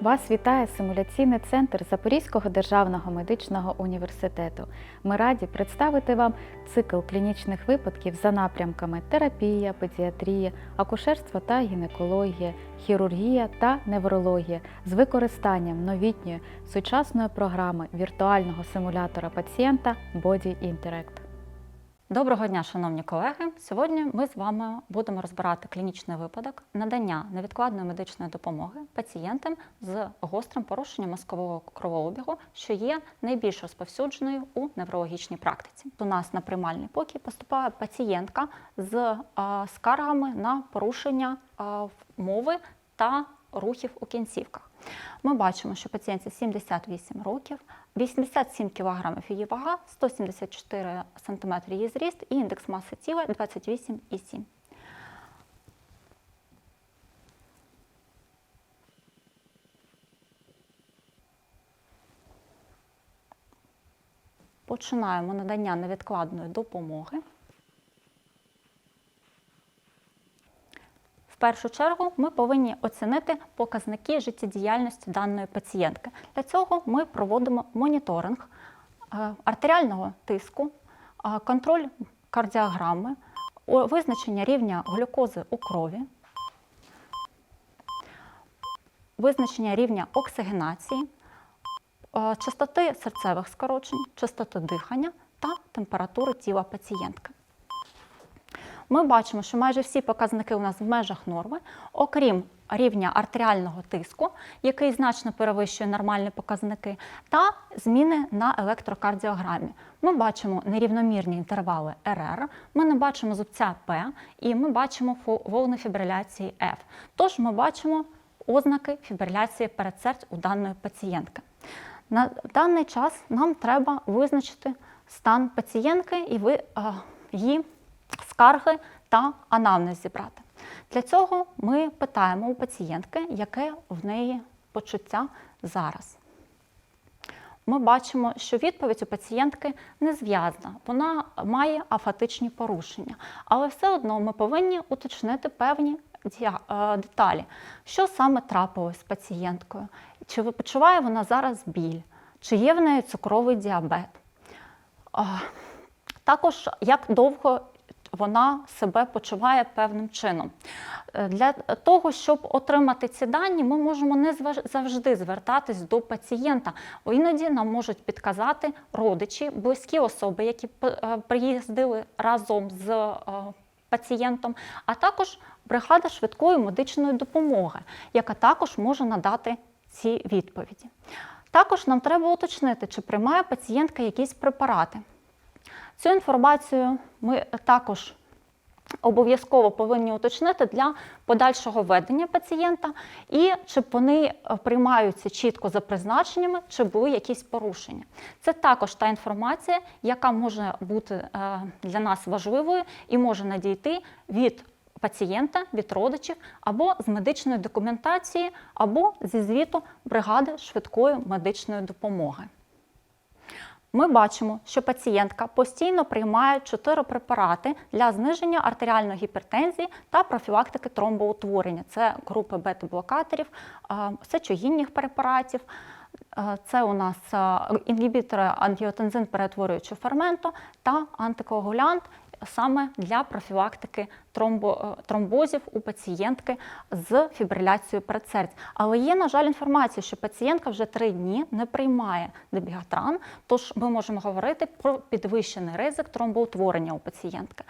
Вас вітає симуляційний центр Запорізького державного медичного університету. Ми раді представити вам цикл клінічних випадків за напрямками терапія, педіатрія, акушерство та гінекологія, хірургія та неврологія з використанням новітньої сучасної програми віртуального симулятора пацієнта Body Interact. Доброго дня, шановні колеги. Сьогодні ми з вами будемо розбирати клінічний випадок надання невідкладної медичної допомоги пацієнтам з гострим порушенням мозкового кровообігу, що є найбільш розповсюдженою у неврологічній практиці. У нас на приймальний покій поступає пацієнтка з скаргами на порушення мови та рухів у кінцівках. Ми бачимо, що пацієнтці 78 років, 87 кг її вага, 174 см її зріст і індекс маси тіла 28,7. Починаємо надання невідкладної допомоги. Першу чергу ми повинні оцінити показники життєдіяльності даної пацієнтки. Для цього ми проводимо моніторинг е, артеріального тиску, е, контроль кардіограми, визначення рівня глюкози у крові, визначення рівня оксигенації, е, частоти серцевих скорочень, частоти дихання та температури тіла пацієнтки. Ми бачимо, що майже всі показники у нас в межах норми, окрім рівня артеріального тиску, який значно перевищує нормальні показники, та зміни на електрокардіограмі. Ми бачимо нерівномірні інтервали РР, ми не бачимо зубця П і ми бачимо волни фібриляції F. Тож ми бачимо ознаки фібриляції передсердь у даної пацієнтки. На даний час нам треба визначити стан пацієнтки і ви, а, її скарги та анамнез зібрати. Для цього ми питаємо у пацієнтки, яке в неї почуття зараз. Ми бачимо, що відповідь у пацієнтки не зв'язана, вона має афатичні порушення. Але все одно ми повинні уточнити певні е, деталі, що саме трапилось з пацієнткою, чи відчуває вона зараз біль, чи є в неї цукровий діабет. Також як довго вона себе почуває певним чином. Е, Для того, щоб отримати ці дані, ми можемо не завжди звертатись до пацієнта. Іноді нам можуть підказати родичі, близькі особи, які е, приїздили разом з е, пацієнтом, а також бригада швидкої медичної допомоги, яка також може надати ці відповіді. Також нам треба уточнити, чи приймає пацієнтка якісь препарати. Цю інформацію ми також обов'язково повинні уточнити для подальшого ведення пацієнта і чи вони е, приймаються чітко за призначеннями, чи були якісь порушення. Це також та інформація, яка може бути е, для нас важливою і може надійти від пацієнта, від родичів або з медичної документації, або зі звіту бригади швидкої медичної допомоги. Ми бачимо, що пацієнтка постійно приймає 4 препарати для зниження артеріальної гіпертензії та профілактики тромбоутворення. Це групи бета-блокаторів, сечогінних препаратів. Це у нас інгібітори ангіотензин перетворюючого ферменту та антикоагулянт саме для профілактики е, тромбозів у пацієнтки з фібриляцією передсердь. Але є, на жаль, інформація, що пацієнтка вже три дні не приймає дебігатран, тож ми можемо говорити про підвищений ризик тромбоутворення у пацієнтки.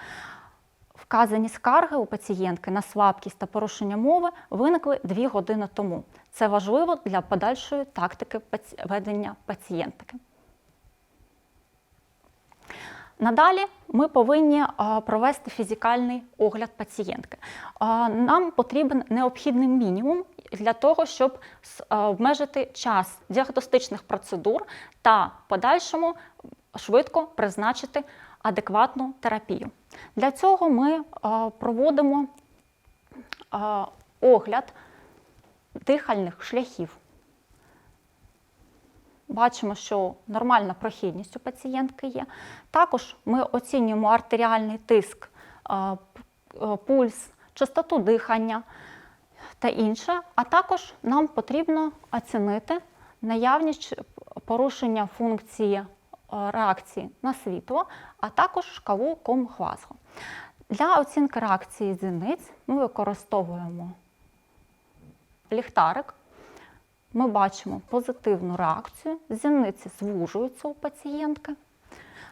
Вказані скарги у пацієнтки на слабкість та порушення мови виникли дві години тому. Це важливо для подальшої тактики ведення пацієнтки. Надалі ми повинні провести фізикальний огляд пацієнтки. Нам потрібен необхідний мінімум для того, щоб обмежити час діагностичних процедур та подальшому швидко призначити адекватну терапію. Для цього ми проводимо огляд дихальних шляхів. Бачимо, що нормальна прохідність у пацієнтки є. Також ми оцінюємо артеріальний тиск, п- е, пульс, частоту дихання. та інше. А також нам потрібно оцінити наявність порушення функції е, реакції на світло, а також шкалу Ком-Глазго. Для оцінки реакції зіниць ми використовуємо ліхтарик. Ми бачимо позитивну реакцію, зіниці звужуються у пацієнтки.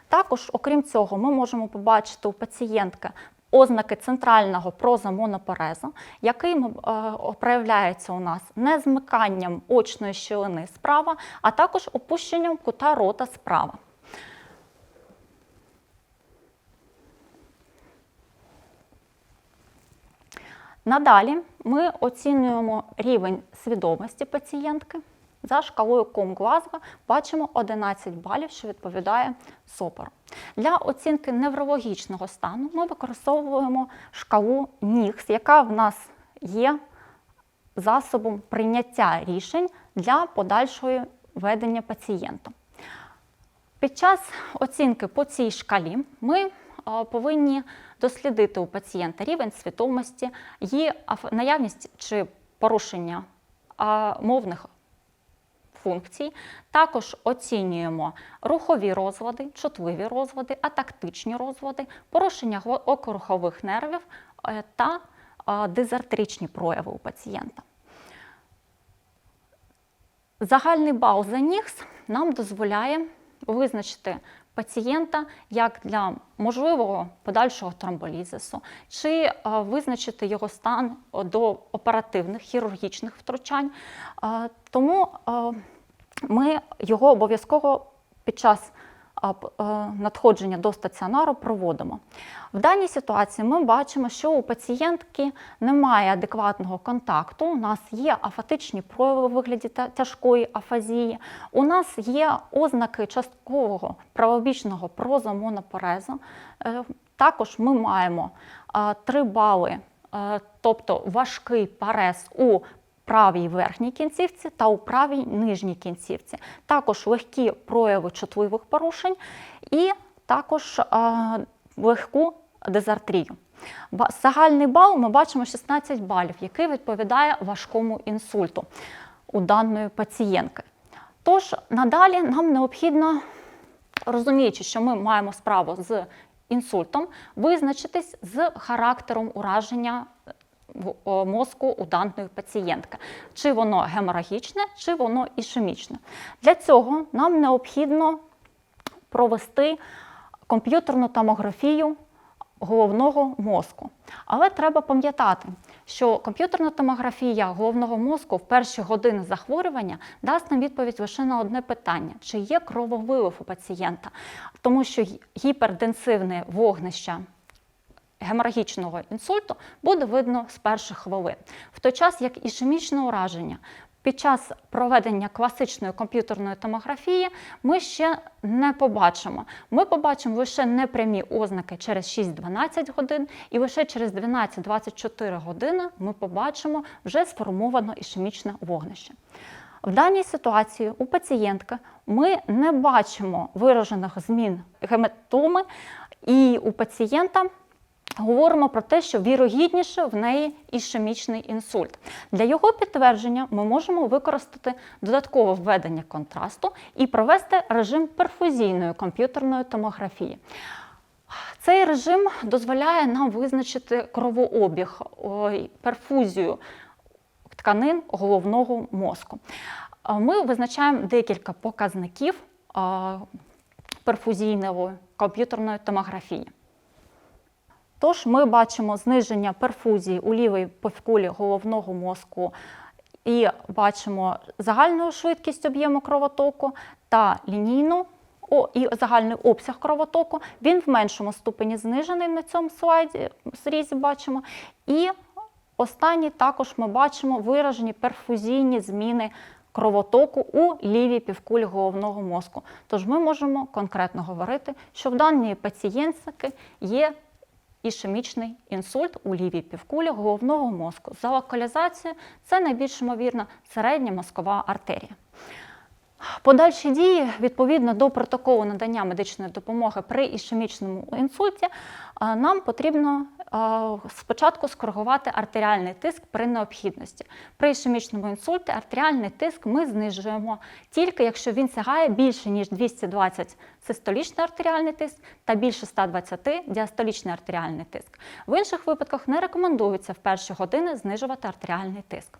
Також, окрім цього, ми можемо побачити у пацієнтки ознаки центрального прозамонопорезу, який е, проявляється у нас незмиканням очної щілини справа, а також опущенням кута рота справа. Надалі ми оцінюємо рівень свідомості пацієнтки. За шкалою Ком-Глазго бачимо 11 балів, що відповідає СОПору. Для оцінки неврологічного стану ми використовуємо шкалу НІХС, яка в нас є засобом прийняття рішень для подальшого ведення пацієнта. Під час оцінки по цій шкалі ми е, повинні дослідити у пацієнта рівень свідомості, її наявність чи порушення мовних функцій. Також оцінюємо рухові розлади, чутливі розлади, атактичні розлади, порушення окорухових нервів е, та дизартричні прояви у пацієнта. Загальний бал за НІХС нам дозволяє визначити пацієнта як для можливого подальшого тромболізису, чи е, визначити його стан до оперативних хірургічних втручань. Е, Тому е, ми його обов'язково під час е, надходження до стаціонару проводимо. В даній ситуації ми бачимо, що у пацієнтки немає адекватного контакту. У нас є афатичні прояви у вигляді тяжкої афазії. У нас є ознаки часткового правобічного прозамонопорезу. Е, Також ми маємо 3 бали, е, тобто важкий парез у правій верхній кінцівці та у правій нижній кінцівці. Також легкі прояви чутливих порушень і також е, легку дезартрію. Загальний бал ми бачимо 16 балів, який відповідає важкому інсульту у даної пацієнтки. Тож надалі нам необхідно, розуміючи, що ми маємо справу з інсультом, визначитись з характером ураження мозку у даної пацієнтки. Чи воно геморагічне, чи воно ішемічне. Для цього нам необхідно провести комп'ютерну томографію головного мозку. Але треба пам'ятати, що комп'ютерна томографія головного мозку в перші години захворювання дасть нам відповідь лише на одне питання: чи є крововилив у пацієнта, тому що гі- гіперденсивне вогнище геморагічного інсульту буде видно з перших хвилин. В той час, як ішемічне ураження. Під час проведення класичної комп'ютерної томографії ми ще не побачимо. Ми побачимо лише непрямі ознаки через 6-12 годин, і лише через 12-24 години ми побачимо вже сформовано ішемічне вогнище. В даній ситуації у пацієнтки ми не бачимо виражених змін гематоми, і у пацієнта говоримо про те, що вірогідніше в неї ішемічний інсульт. Для його підтвердження ми можемо використати додаткове введення контрасту і провести режим перфузійної комп'ютерної томографії. Цей режим дозволяє нам визначити кровообіг, перфузію тканин головного мозку. Ми визначаємо декілька показників перфузійної комп'ютерної томографії. Тож ми бачимо зниження перфузії у лівій півкулі головного мозку і бачимо загальну швидкість об'єму кровотоку та лінійну і загальний обсяг кровотоку. Він в меншому ступені знижений на цьому слайді, зрізі бачимо. І останній також ми бачимо виражені перфузійні зміни кровотоку у лівій півкулі головного мозку. Тож ми можемо конкретно говорити, що в даній пацієнтки є ішемічний інсульт у лівій півкулі головного мозку. За локалізацією це найбільш ймовірно середня мозкова артерія. Подальші дії відповідно до протоколу надання медичної допомоги при ішемічному інсульті е, нам потрібно е, спочатку скоригувати артеріальний тиск при необхідності. При ішемічному інсульті артеріальний тиск ми знижуємо тільки якщо він сягає більше ніж 220 систолічний артеріальний тиск та більше 120 діастолічний артеріальний тиск. В інших випадках не рекомендується в перші години знижувати артеріальний тиск.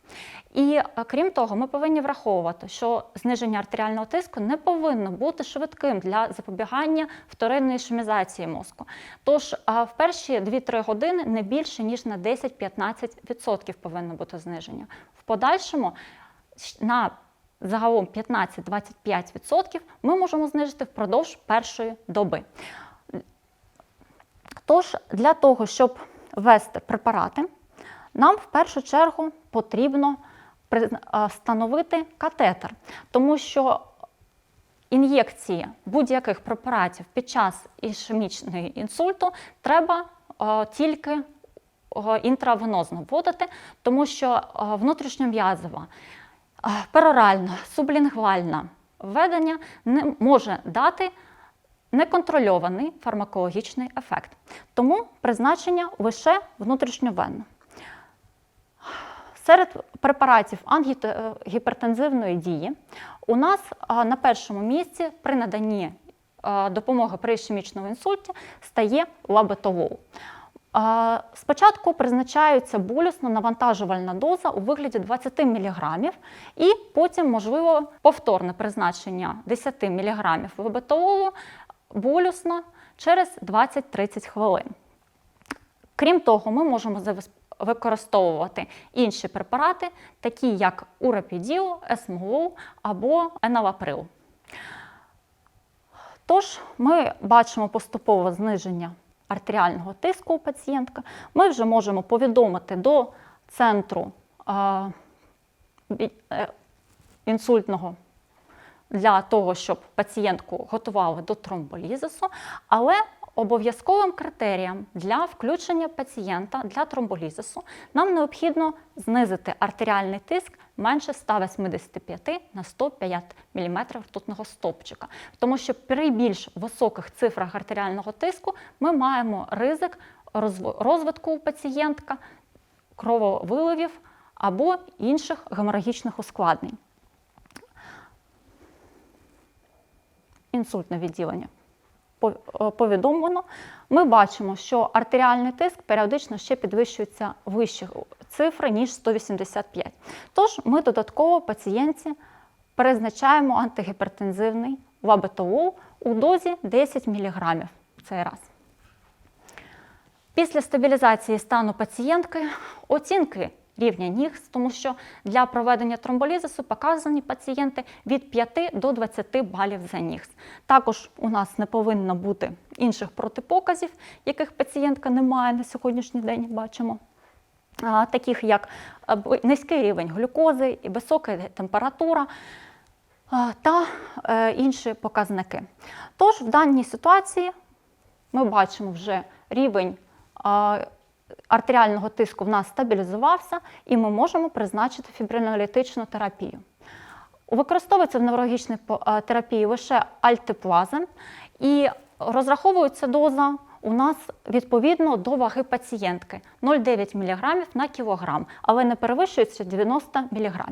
І е, крім того, ми повинні враховувати, що зниження артеріального тиску не повинно бути швидким для запобігання вторинної ішемізації мозку. Тож в перші 2-3 години не більше ніж на 10-15% повинно бути зниження. В подальшому на загалом 15-25% ми можемо знижити впродовж першої доби. Тож, для того, щоб ввести препарати, нам в першу чергу потрібно встановити катетер, тому що ін'єкції будь-яких препаратів під час ішемічного інсульту треба тільки інтравенозно вводити, тому що внутрішньом'язова, пероральна, сублінгвальна введення не може дати неконтрольований фармакологічний ефект. Тому призначення лише внутрішньовенно. Серед препаратів ангігіпертензивної дії у нас на першому місці при наданні допомоги при ішемічному інсульті стає лабетовол. Спочатку призначається болісно навантажувальна доза у вигляді 20 мг, і потім можливо повторне призначення 10 мг лабетоволу болюсно через 20-30 хвилин. Крім того, ми можемо використовувати інші препарати, такі як урапіділ, есмолол або еналаприл. Тож ми бачимо поступове зниження артеріального тиску у пацієнтка. Ми вже можемо повідомити до центру е, інсультного для того, щоб пацієнтку готували до тромболізису, але обов'язковим критерієм для включення пацієнта для тромболізису нам необхідно знизити артеріальний тиск менше 185 на 105 мм ртутного стовпчика. Тому що при більш високих цифрах артеріального тиску ми маємо ризик розвитку у пацієнтка крововиливів або інших геморагічних ускладнень. інсультне відділення повідомлено, ми бачимо, що артеріальний тиск періодично ще підвищується вищі цифри, ніж 185. Тож ми додатково пацієнтці призначаємо антигіпертензивний лабетовол у дозі 10 мг в цей раз. Після стабілізації стану пацієнтки оцінки рівня НІГС, тому що для проведення тромболізису показані пацієнти від 5 до 20 балів за НІГС. Також у нас не повинно бути інших протипоказів, яких пацієнтка не має на сьогоднішній день, бачимо. Таких як низький рівень глюкози і висока температура та е, інші показники. Тож в даній ситуації ми бачимо вже рівень артеріального тиску в нас стабілізувався, і ми можемо призначити фібринолітичну терапію. Використовується в неврологічній терапії лише альтиплазм, і розраховується доза у нас відповідно до ваги пацієнтки 0,9 мг на кілограм, але не перевищується 90 мг.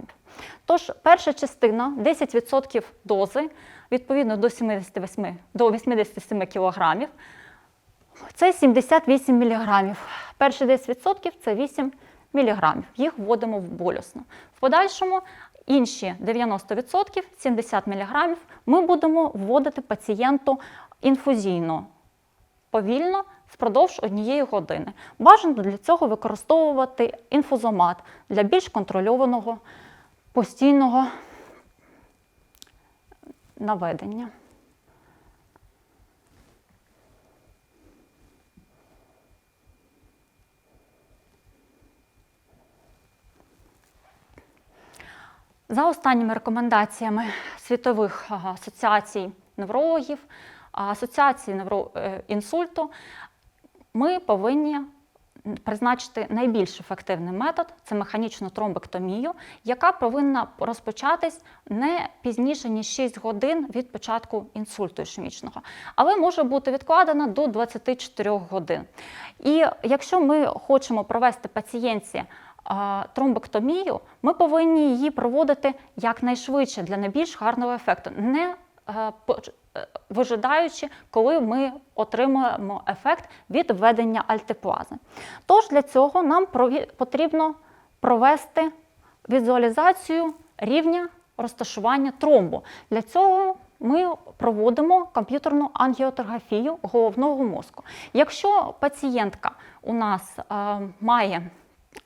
Тож перша частина 10% дози відповідно до 78 до 87 кг, це 78 мг. Перші 10% це 8 мг. Їх вводимо в болюсно. В подальшому інші 90%, 70 мг, ми будемо вводити пацієнту інфузійно, повільно впродовж однієї години. Бажано для цього використовувати інфузомат для більш контрольованого постійного наведення. За останніми рекомендаціями світових асоціацій неврологів, асоціації е, інсульту, ми повинні призначити найбільш ефективний метод це механічну тромбектомію, яка повинна розпочатись не пізніше ніж 6 годин від початку інсульту ішемічного, але може бути відкладена до 24 годин. І якщо ми хочемо провести пацієнтці тромбектомію, ми повинні її проводити якнайшвидше для найбільш гарного ефекту, не е, е, вижидаючи, коли ми отримуємо ефект від введення альтеплази. Тож для цього нам потрібно провести візуалізацію рівня розташування тромбу. Для цього ми проводимо комп'ютерну ангіотографію головного мозку. Якщо пацієнтка у нас е, має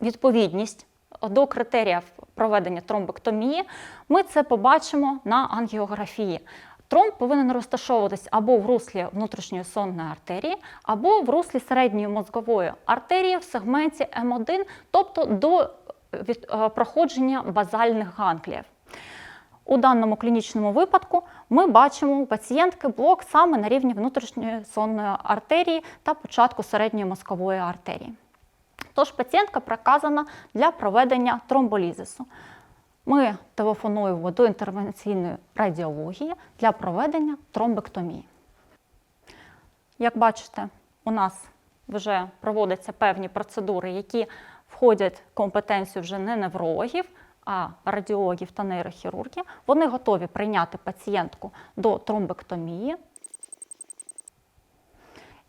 відповідність до критеріїв проведення тромбектомії, ми це побачимо на ангіографії. Тромб повинен розташовуватись або в руслі внутрішньої сонної артерії, або в руслі середньої мозгової артерії в сегменті М1, тобто до від- е, проходження базальних гангліїв. У даному клінічному випадку ми бачимо у пацієнтки блок саме на рівні внутрішньої сонної артерії та початку середньої мозкової артерії. Тож пацієнтка проказана для проведення тромболізису. Ми телефонуємо до інтервенційної радіології для проведення тромбектомії. Як бачите, у нас вже проводяться певні процедури, які входять в компетенцію вже не неврологів, а радіологів та нейрохірургів. Вони готові прийняти пацієнтку до тромбектомії.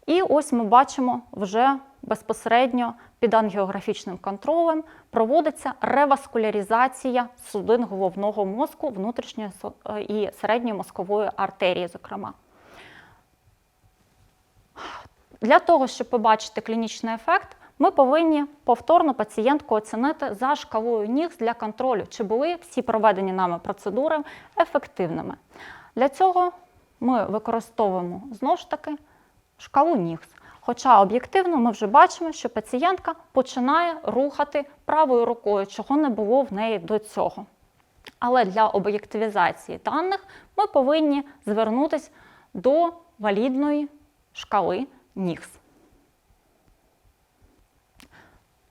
І ось ми бачимо вже безпосередньо під ангіографічним контролем проводиться реваскуляризація судин головного мозку внутрішньої е, і середньої мозкової артерії, зокрема. Для того, щоб побачити клінічний ефект, ми повинні повторно пацієнтку оцінити за шкалою НІГС для контролю, чи були всі проведені нами процедури ефективними. Для цього ми використовуємо знову ж таки шкалу НІГС. Хоча об'єктивно ми вже бачимо, що пацієнтка починає рухати правою рукою, чого не було в неї до цього. Але для об'єктивізації даних ми повинні звернутися до валідної шкали НІГС.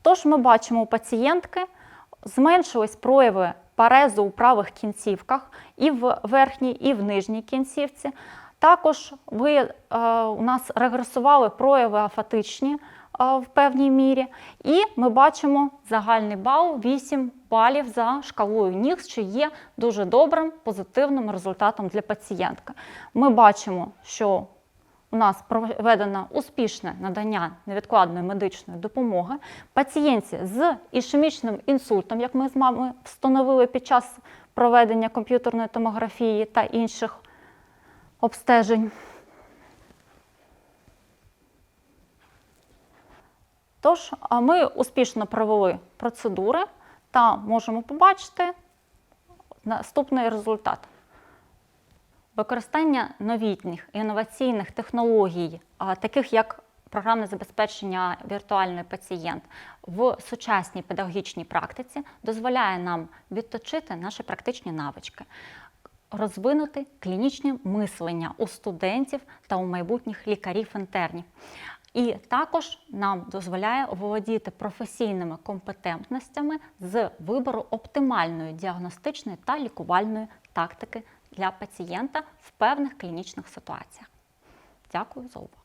Тож ми бачимо у пацієнтки зменшились прояви парезу у правих кінцівках і в верхній, і в нижній кінцівці. Також ви, е, у нас регресували прояви афатичні е, в певній мірі, і ми бачимо загальний бал 8 балів за шкалою НІГС, що є дуже добрим позитивним результатом для пацієнтки. Ми бачимо, що у нас проведено успішне надання невідкладної медичної допомоги. Пацієнтці з ішемічним інсультом, як ми з вами встановили під час проведення комп'ютерної томографії та інших обстежень. Тож, ми успішно провели процедури та можемо побачити наступний результат. Використання новітніх інноваційних технологій, таких як програмне забезпечення віртуальний пацієнт в сучасній педагогічній практиці, дозволяє нам відточити наші практичні навички, розвинути клінічне мислення у студентів та у майбутніх лікарів-інтернів. І також нам дозволяє володіти професійними компетентностями з вибору оптимальної діагностичної та лікувальної тактики для пацієнта в певних клінічних ситуаціях. Дякую за увагу.